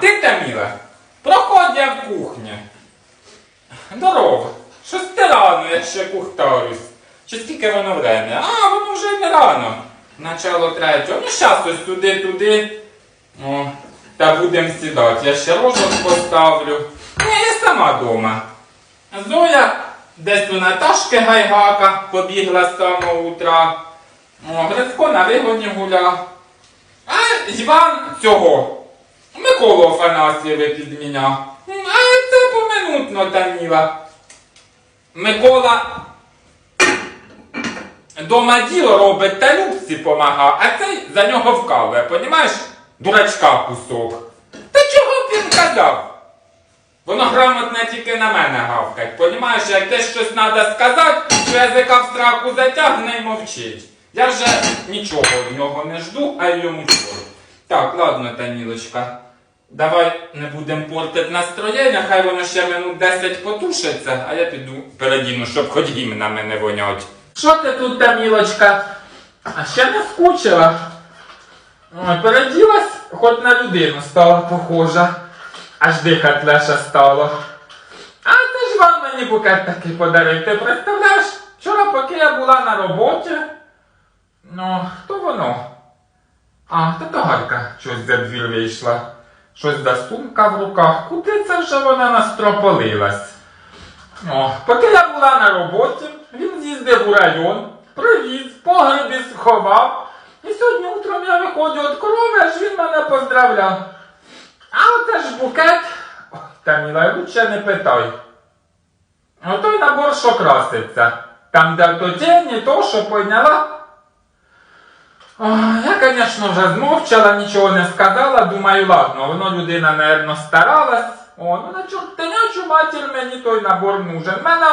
ти Таміла, проходь я в кухню. Здорово. Щось ти рано, я ще кухтарюсь. Чи скільки воно время? А, воно вже не рано. Начало третього. Ну, щас ось туди-туди. О, та будемо сідати. Я ще розок поставлю. Ні, я сама дома. Зоя десь до Наташки Гайгака побігла з самого утра. О, Грицько на вигоні гуляв. А Іван цього. Миколу Афанасьєва підміняв. М, А це поминутно Таміла. Микола дома діло робить та Любці помагав, а цей за нього вкалує, понімаєш? Дурачка кусок. Та чого б він казав? Воно грамотне тільки на мене гавкать. Понімаєш, як десь щось треба сказати, що язика в страху затягне і мовчить. Я вже нічого від нього не жду, а й йому чого. Так, ладно, Танілочка. Давай не будемо портити настроєння, хай воно ще минут 10 потушиться, а я піду передіну, щоб хоч гімнами не вонять. Що ти тут, Тамілочка? А ще не скучила? Ой, переділась, хоч на людину стала похожа. Аж дихать легше стало. А ти ж вам мені букет такий подарив. Ти представляєш? Вчора, поки я була на роботі. Ну, хто воно? А, та то Галька щось за двір вийшла. Щось за сумка в руках. Куди це вже вона настрополилась? О, поки я була на роботі, він з'їздив у район, привіз, погребі сховав. І сьогодні утром я виходжу від корови, аж він мене поздравляв. А оте ж букет. Ой, Таміла, лучше не питай. Отой набор, що краситься. Там, де то тіні, то, що поняла. Я, звісно, вже змовчала, нічого не сказала. Думаю, ладно, воно людина, напевно, старалась. О, ну на чортенячу матір мені той набор нужен. Мене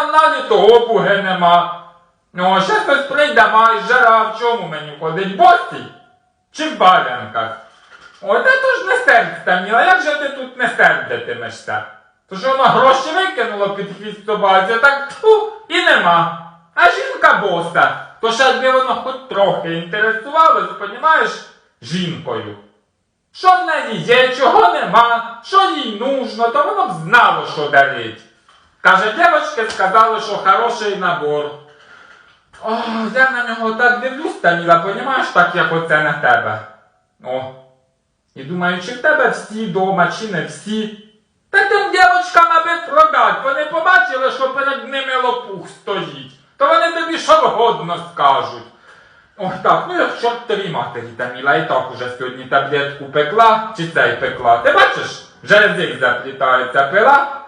в того буги нема. Ну, ще хтось прийде, має жара, в чому мені ходить? Босій? Чи в балянках? О, та то ж не сердься, Міла, як же ти тут не сердитимешся? То що воно гроші викинуло під хвіст собаці, так тьфу, і нема. А жінка боса, то ще якби воно хоч трохи інтересувалось, понімаєш, жінкою. Що в неї є, чого нема, що їй нужно, то воно б знало, що дарить. Каже, дівчатки сказали, що хороший набор. О, я на нього так дивлюсь, Таміла, понімаєш, так як оце на тебе. О. І думаю, чи в тебе всі дома, чи не всі. Та тим дівчаткам аби продать, вони побачили, що перед ними лопух стоїть. То вони тобі що вгодно скажуть. Ой, так, ну як чортові матері, Таміла, і так уже сьогодні таблетку пекла, чи цей пекла. Ти бачиш, вже язик заплітається, пила.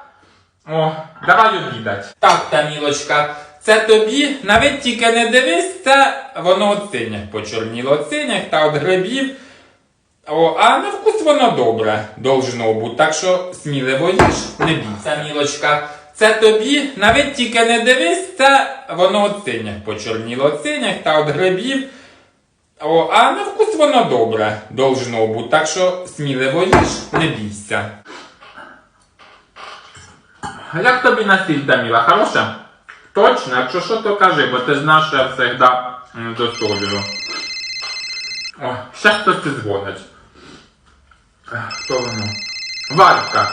О, давай обідать. Так, Тамілочка, це тобі, навіть тільки не дивись, це воно от синях почорніло, от синях та от грибів. О, а на вкус воно добре должно бути, так що сміливо їж, не бійся, мілочка. Це тобі, навіть тільки не дивись, це воно от синях почорніло, синях та от грибів. О, а на вкус воно добре должно бути, так що сміливо їж, не бійся. Як тобі насіль, Таміла, хороше? Точно, якщо що, то кажи, бо ти знаєш, я завжди досолюю. О, ще хтось дзвонить. Хто воно? Валька.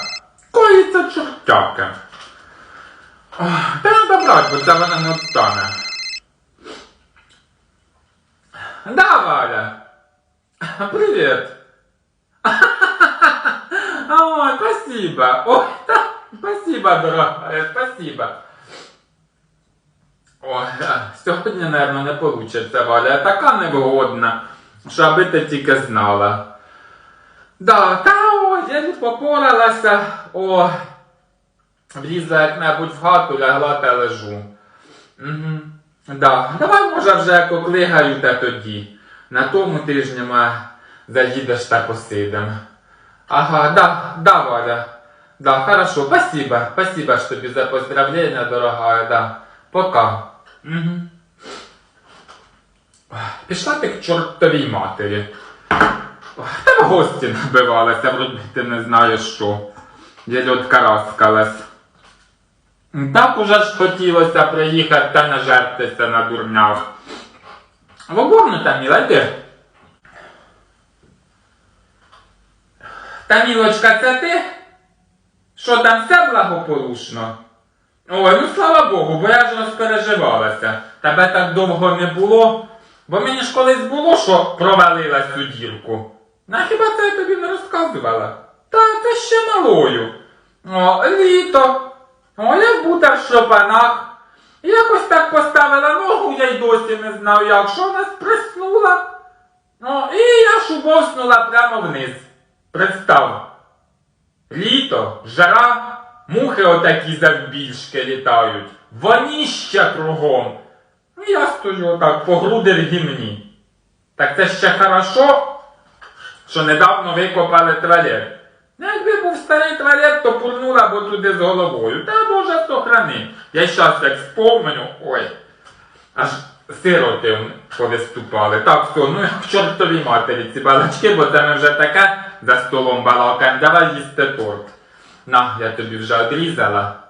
Коїться чортяки. Треба брати, бо це вона не відстане. Да, Валя. Привет. Ой, спасибо. Ой, да, спасибо, дорогая, спасибо. Ой, сьогодні, наверное, не получиться, Валя. Така невгодна, що аби ти тільки знала. Да, та о, я не попоралася. О, влізла як-небудь в хату, лягла та лежу. Угу. Да. Давай, може, вже як оклигаю та тоді. На тому тижні ми заїдеш та посидим. Ага, да, да, Валя. Да, хорошо, спасибо. Спасибо ж тобі за поздравлення, дорогая, да. Пока. Угу. Пішла ти к чортовій матері. Та в гості набивалася, вроді ти не знаєш що. Я льотка раскалась. Так уже ж хотілося приїхати та не жертися на дурнях. В оборну там, Міла, йди. Та мілочка, це ти? Що там все благополучно? Ой, ну слава Богу, бо я ж розпереживалася. Тебе так довго не було. Бо мені ж колись було, що провалилась у дірку. На хіба це я тобі не розказувала? Та це ще малою. О, літо. О, як буде в шопанах. Якось так поставила ногу, я й досі не знав як, що вона сприснула. О, і я шубовснула прямо вниз. Представ. Літо, жара, мухи отакі завбільшки літають, воніща кругом. Ну я стою отак по груди в гімні. Так це ще хорошо, що недавно викопали туалет. Старий туалет, то пурнула бо туди з головою. Та Боже сохрани. Я щас як спомню, ой, аж сироти повиступали. Так, все, ну як чортові матері ці балачки, бо це ми вже таке за столом балакаємо. Давай їсти торт. На, я тобі вже одрізала.